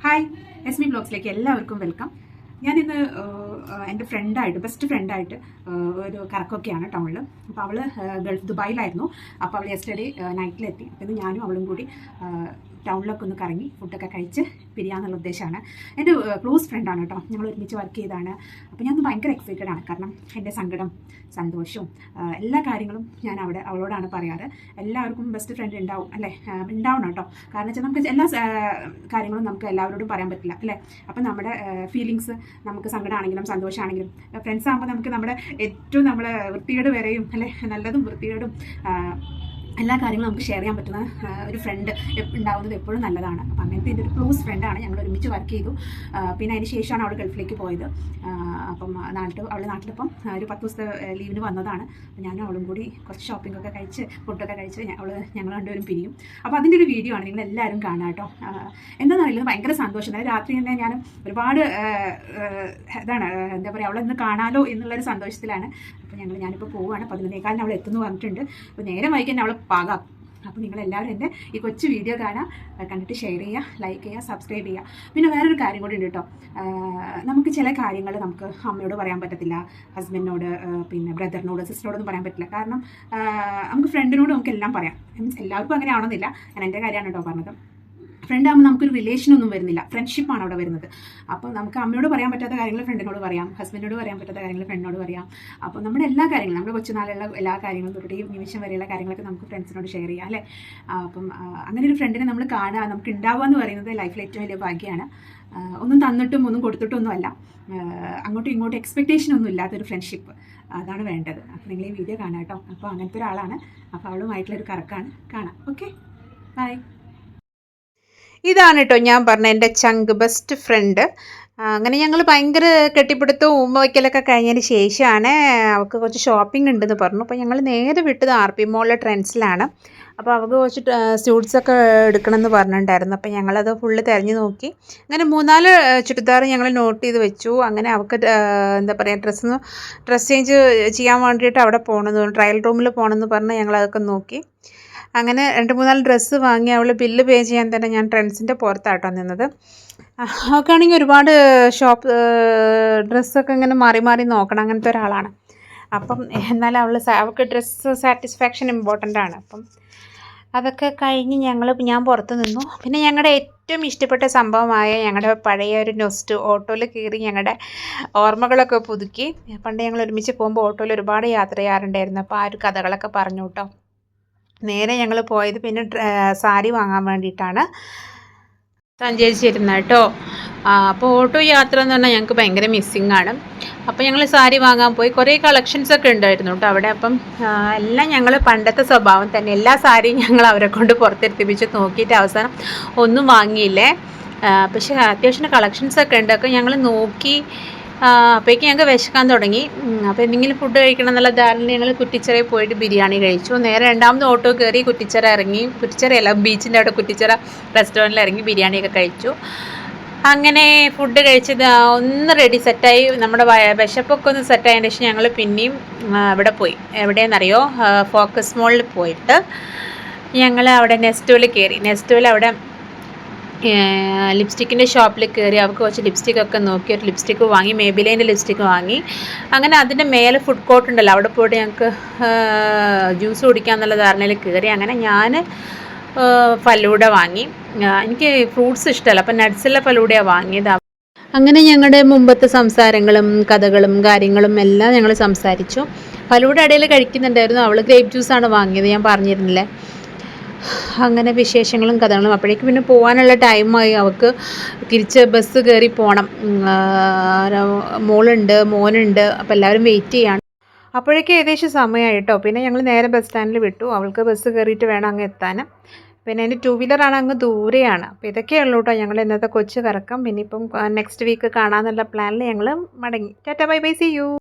Hi S മി ബ്ലോഗ്സിലേക്ക് എല്ലാവർക്കും welcome ഞാനിന്ന് എന്റെ ഫ്രണ്ടായിട്ട് ബെസ്റ്റ് ഫ്രണ്ടായിട്ട് ഒരു കറക്കൊക്കെയാണ് ടൗണിൽ. അപ്പോൾ അവൾ ഗൾഫ് ദുബായിലായിരുന്നു. അപ്പോൾ അവൾ യെസ്റ്റർഡേ നൈറ്റിലെത്തി അപ്പോൾ ഇന്ന് ഞാനും അവളും കൂടി ടൗണിലൊക്കെ ഒന്ന് കറങ്ങി ഫുഡൊക്കെ കഴിച്ച് പിരിയാന്നുള്ള ഉദ്ദേശമാണ് എന്റെ ക്ലോസ് ഫ്രണ്ടാണ് കേട്ടോ ഞങ്ങൾ ഒരുമിച്ച് വർക്ക് ചെയ്താണ്. അപ്പോൾ ഞാൻ ഭയങ്കര എക്സൈറ്റഡ് ആണ്. കാരണം എന്റെ സങ്കടം സന്തോഷവും എല്ലാ കാര്യങ്ങളും ഞാൻ അവിടെ അവളോടാണ് പറയാറ്. എല്ലാവർക്കും ബെസ്റ്റ് ഫ്രണ്ട് ഉണ്ടാവും അല്ലേ? ഉണ്ടാവണം കേട്ടോ കാരണം വെച്ചാൽ നമുക്ക് എല്ലാ കാര്യങ്ങളും നമുക്ക് എല്ലാവരോടും പറയാൻ പറ്റില്ല അല്ലേ? അപ്പം നമ്മുടെ ഫീലിങ്സ് നമുക്ക് സങ്കടമാണെങ്കിലും സന്തോഷമാണെങ്കിലും ഫ്രണ്ട്സ് ആകുമ്പോൾ നമുക്ക് നമ്മുടെ ഏറ്റവും നമ്മളെ വൃത്തികേട് വരെയും അല്ലേ? നല്ലതും വൃത്തികേടും എല്ലാ കാര്യങ്ങളും നമുക്ക് ഷെയർ ചെയ്യാൻ പറ്റുന്ന ഒരു ഫ്രണ്ട് ഉണ്ടാവുന്നത് എപ്പോഴും നല്ലതാണ്. അപ്പം അങ്ങനത്തെ ഇതൊരു ക്ലോസ് ഫ്രണ്ടാണ് ഞങ്ങൾ ഒരുമിച്ച് വർക്ക് ചെയ്തു. പിന്നെ അതിന് ശേഷമാണ് അവൾ ഗൾഫിലേക്ക് പോയത്. അപ്പം നാട്ടിൽ അവൾ നാട്ടിലിപ്പം ഒരു പത്ത് ദിവസത്തെ ലീവിന് വന്നതാണ്. അപ്പം ഞാനും അവളും കൂടി കുറച്ച് ഷോപ്പിംഗ് ഒക്കെ കഴിച്ച് ഫുഡൊക്കെ കഴിച്ച് അവൾ ഞങ്ങൾ രണ്ടുപേരും പിരിയും. അപ്പോൾ അതിന്റെ ഒരു വീഡിയോ ആണ് നിങ്ങൾ എല്ലാവരും കാണാം കേട്ടോ. ആ, എന്താണെന്ന് അറിയില്ല ഭയങ്കര സന്തോഷം. അതായത് രാത്രി തന്നെ ഞാൻ ഒരുപാട് ഇതാണ് എന്താ പറയുക അവളെ ഇന്ന് കാണാലോ എന്നുള്ളൊരു സന്തോഷത്തിലാണ്. അപ്പോൾ ഞങ്ങൾ ഞാനിപ്പോൾ പോവുകയാണ്. പതിനൊന്നേക്കാലിന് അവൾ എത്തുന്നു പറഞ്ഞിട്ടുണ്ട്. അപ്പോൾ നേരം വൈകി തന്നെ അവളെ പാകാം. അപ്പോൾ നിങ്ങളെല്ലാവരും എന്റെ ഈ കൊച്ചു വീഡിയോ കാണാം. കണ്ടിട്ട് ഷെയർ ചെയ്യുക ലൈക്ക് ചെയ്യുക സബ്സ്ക്രൈബ് ചെയ്യുക. പിന്നെ വേറൊരു കാര്യം കൂടി ഉണ്ട് കേട്ടോ. നമുക്ക് ചില കാര്യങ്ങൾ നമുക്ക് അമ്മയോട് പറയാൻ പറ്റത്തില്ല ഹസ്ബൻഡിനോട് പിന്നെ ബ്രദറിനോട് സിസ്റ്ററിനോടൊന്നും പറയാൻ പറ്റില്ല. കാരണം നമുക്ക് ഫ്രണ്ടിനോട് നമുക്ക് എല്ലാം പറയാം. മീൻസ് എല്ലാവർക്കും അങ്ങനെ ആവണമെന്നില്ല ഞാൻ എന്റെ കാര്യമാണ് കേട്ടോ പറഞ്ഞത്. ഫ്രണ്ട് ആകുമ്പോൾ നമുക്കൊരു റിലേഷൻ ഒന്നും വരുന്നില്ല. ഫ്രണ്ട്ഷിപ്പാണ് അവിടെ വരുന്നത്. അപ്പോൾ നമുക്ക് അമ്മയോട് പറയാൻ പറ്റാത്ത കാര്യങ്ങൾ ഫ്രണ്ടിനോട് പറയാം. ഹസ്ബൻഡിനോട് പറയാൻ പറ്റാത്ത കാര്യങ്ങൾ ഫ്രണ്ടിനോട് പറയാം. അപ്പോൾ നമ്മുടെ എല്ലാ കാര്യങ്ങളും നമ്മുടെ കൊച്ചുനാളിലുള്ള എല്ലാ കാര്യങ്ങളും തൊട്ട് നിമിഷം വരെയുള്ള കാര്യങ്ങളൊക്കെ നമുക്ക് ഫ്രണ്ട്സിനോട് ഷെയർ ചെയ്യാം അല്ലേ? അപ്പം അങ്ങനെ ഒരു ഫ്രണ്ടിനെ നമ്മൾ കാണുക നമുക്ക് ഉണ്ടാവുക എന്ന് പറയുന്നത് ലൈഫിൽ ഏറ്റവും വലിയ ഭാഗ്യമാണ് ഒന്നും തന്നിട്ടും ഒന്നും കൊടുത്തിട്ടൊന്നും അല്ല. അങ്ങോട്ടും ഇങ്ങോട്ടും എക്സ്പെക്റ്റേഷൻ ഒന്നും ഇല്ലാത്തൊരു ഫ്രണ്ട്ഷിപ്പ് അതാണ് വേണ്ടത്. അപ്പോൾ നിങ്ങൾ ഈ വീഡിയോ കാണാം കേട്ടോ. അപ്പോൾ അങ്ങനത്തെ ഒരാളാണ്. അപ്പോൾ അവളുമായിട്ടുള്ളൊരു കറക്കാണ്. കാണാം. ഓക്കെ ബൈ ഇതാണ് കേട്ടോ ഞാൻ പറഞ്ഞ എന്റെ ചങ്ക് ബെസ്റ്റ് ഫ്രണ്ട് അങ്ങനെ ഞങ്ങൾ ഭയങ്കര കെട്ടിപ്പിടുത്തവും ഉമ്മ വയ്ക്കലൊക്കെ കഴിഞ്ഞതിന് ശേഷമാണ് അവൾക്ക് കുറച്ച് ഷോപ്പിംഗ് ഉണ്ടെന്ന് പറഞ്ഞു. അപ്പോൾ ഞങ്ങൾ നേരെ വിട്ടത് ആർ പി മോളിലെ ട്രെൻഡ്സിലാണ് അപ്പോൾ അവൾക്ക് കുറച്ച് സ്യൂട്ട്സൊക്കെ എടുക്കണമെന്ന് പറഞ്ഞിട്ടുണ്ടായിരുന്നു. അപ്പോൾ ഞങ്ങളത് ഫുള്ള് തിരഞ്ഞു നോക്കി. അങ്ങനെ മൂന്നാൽ ചുരിദാർ ഞങ്ങൾ നോട്ട് ചെയ്ത് വെച്ചു. അങ്ങനെ അവൾക്ക് എന്താ പറയുക ഡ്രസ്സ് ഡ്രസ് ചേഞ്ച് ചെയ്യാൻ വേണ്ടിയിട്ട് അവിടെ പോകണമെന്ന് ട്രയൽ റൂമിൽ പോകണമെന്ന് പറഞ്ഞ് ഞങ്ങളതൊക്കെ നോക്കി. അങ്ങനെ രണ്ട് മൂന്നാൽ ഡ്രസ്സ് വാങ്ങി അവൾ ബില്ല് പേ ചെയ്യാൻ തന്നെ ഞാൻ ട്രെൻഡ്സിന്റെ പുറത്താട്ടോ നിന്നത്. അവൾക്കാണെങ്കിൽ ഒരുപാട് ഷോപ്പ് ഡ്രസ്സൊക്കെ ഇങ്ങനെ മാറി മാറി നോക്കണം. അങ്ങനത്തെ ഒരാളാണ്. അപ്പം എന്നാലും അവൾ അവൾക്ക് ഡ്രസ്സ് സാറ്റിസ്ഫാക്ഷൻ ഇമ്പോർട്ടന്റ് ആണ്. അപ്പം അതൊക്കെ കഴിഞ്ഞ് ഞങ്ങൾ ഞാൻ പുറത്ത് നിന്നു. പിന്നെ ഞങ്ങളുടെ ഏറ്റവും ഇഷ്ടപ്പെട്ട സംഭവമായ ഞങ്ങളുടെ പഴയ ഒരു നൊസ്റ്റ് ഓട്ടോയിൽ കയറി ഞങ്ങളുടെ ഓർമ്മകളൊക്കെ പുതുക്കി. പണ്ട് ഞങ്ങൾ ഒരുമിച്ച് പോകുമ്പോൾ ഓട്ടോയിൽ ഒരുപാട് യാത്ര ചെയ്യാറുണ്ടായിരുന്നു. അപ്പോൾ ആ ഒരു കഥകളൊക്കെ പറഞ്ഞു കേട്ടോ നേരെ ഞങ്ങൾ പോയത് പിന്നെ സാരി വാങ്ങാൻ വേണ്ടിയിട്ടാണ്. സഞ്ചരിച്ചിരുന്നത് കേട്ടോ. അപ്പോൾ ഓട്ടോ യാത്ര എന്ന് പറഞ്ഞാൽ ഞങ്ങൾക്ക് ഭയങ്കര മിസ്സിങ് ആണ്. അപ്പോൾ ഞങ്ങൾ സാരി വാങ്ങാൻ പോയി. കുറേ കളക്ഷൻസ് ഒക്കെ ഉണ്ടായിരുന്നു കേട്ടോ അവിടെ. അപ്പം എല്ലാം ഞങ്ങൾ പണ്ടത്തെ സ്വഭാവം തന്നെ. എല്ലാ സാരിയും ഞങ്ങൾ അവരെ കൊണ്ട് പുറത്തെടുത്തിപ്പിച്ച് നോക്കിയിട്ട് അവസാനം ഒന്നും വാങ്ങിയില്ലേ? പക്ഷേ അത്യാവശ്യം കളക്ഷൻസ് ഒക്കെ ഉണ്ട്. ഒക്കെ ഞങ്ങൾ നോക്കി അപ്പോഴേക്കും ഞങ്ങൾക്ക് വിശക്കാൻ തുടങ്ങി. അപ്പോൾ എന്തെങ്കിലും ഫുഡ് കഴിക്കണം എന്നുള്ള ധാരണ ഞങ്ങൾ കുറ്റിച്ചിറയിൽ പോയിട്ട് ബിരിയാണി കഴിച്ചു. നേരെ രണ്ടാമത് ഓട്ടോ കയറി കുറ്റിച്ചിറ ഇറങ്ങി കുറ്റിച്ചിറയല്ല ബീച്ചിന്റെ അവിടെ കുറ്റിച്ചിറ റെസ്റ്റോറന്റിൽ ഇറങ്ങി ബിരിയാണിയൊക്കെ കഴിച്ചു. അങ്ങനെ ഫുഡ് കഴിച്ചത് ഒന്ന് റെഡി സെറ്റായി നമ്മുടെ വിശപ്പൊക്കെ ഒന്ന് സെറ്റായതിന് ശേഷം ഞങ്ങൾ പിന്നെയും അവിടെ പോയി. എവിടെയെന്നറിയോ? ഫോക്കസ് മോളിൽ പോയിട്ട് ഞങ്ങൾ അവിടെ നെസ്റ്റോയിൽ കയറി നെസ്റ്റോയിൽ അവിടെ ലിപ്സ്റ്റിക്കിന്റെ ഷോപ്പിൽ കയറി അവർക്ക് കുറച്ച് ലിപ്സ്റ്റിക് ഒക്കെ നോക്കി ഒരു ലിപ്സ്റ്റിക്ക് വാങ്ങി മേബിലേന്റെ ലിപ്സ്റ്റിക്ക് വാങ്ങി. അങ്ങനെ അതിന്റെ മേലെ ഫുഡ് കോർട്ട് ഉണ്ടല്ലോ അവിടെ പോയിട്ട് ഞങ്ങൾക്ക് ജ്യൂസ് കുടിക്കാന്നുള്ള ധാരണയിൽ കയറി അങ്ങനെ ഞാൻ ഫലൂഡ വാങ്ങി. എനിക്ക് ഫ്രൂട്ട്സ് ഇഷ്ടമല്ല അപ്പം നട്ട്സിലെ ഫലൂഡയാണ് വാങ്ങിയത്. അങ്ങനെ ഞങ്ങളുടെ മുമ്പത്തെ സംസാരങ്ങളും കഥകളും കാര്യങ്ങളും എല്ലാം ഞങ്ങൾ സംസാരിച്ചു. ഫലൂടെ ഇടയിൽ കഴിക്കുന്നുണ്ടായിരുന്നു അവൾ ഗ്രേപ്പ് ജ്യൂസാണ് വാങ്ങിയത് ഞാൻ പറഞ്ഞിരുന്നില്ലേ? അങ്ങനെ വിശേഷങ്ങളും കഥകളും. അപ്പോഴേക്കും പിന്നെ പോകാനുള്ള ടൈമായി അവൾക്ക് തിരിച്ച് ബസ് കയറി പോകണം മോളുണ്ട് മോനുണ്ട്. അപ്പോൾ എല്ലാവരും വെയിറ്റ് ചെയ്യാണ്. അപ്പോഴേക്കും ഏകദേശം സമയമായി കേട്ടോ പിന്നെ ഞങ്ങൾ നേരെ ബസ് സ്റ്റാൻഡിൽ വിട്ടു. അവൾക്ക് ബസ് കയറിയിട്ട് വേണം അങ്ങ് എത്താൻ. പിന്നെ എന്റെ ടു വീലറാണ് അങ്ങ് ദൂരെയാണ്. അപ്പോൾ ഇതൊക്കെയുള്ളൂ കേട്ടോ ഞങ്ങൾ ഇന്നത്തെ കൊച്ചു കറക്കം. പിന്നെ ഇപ്പം നെക്സ്റ്റ് വീക്ക് കാണാമെന്നുള്ള പ്ലാനിൽ ഞങ്ങൾ മടങ്ങി. Tata bye bye see you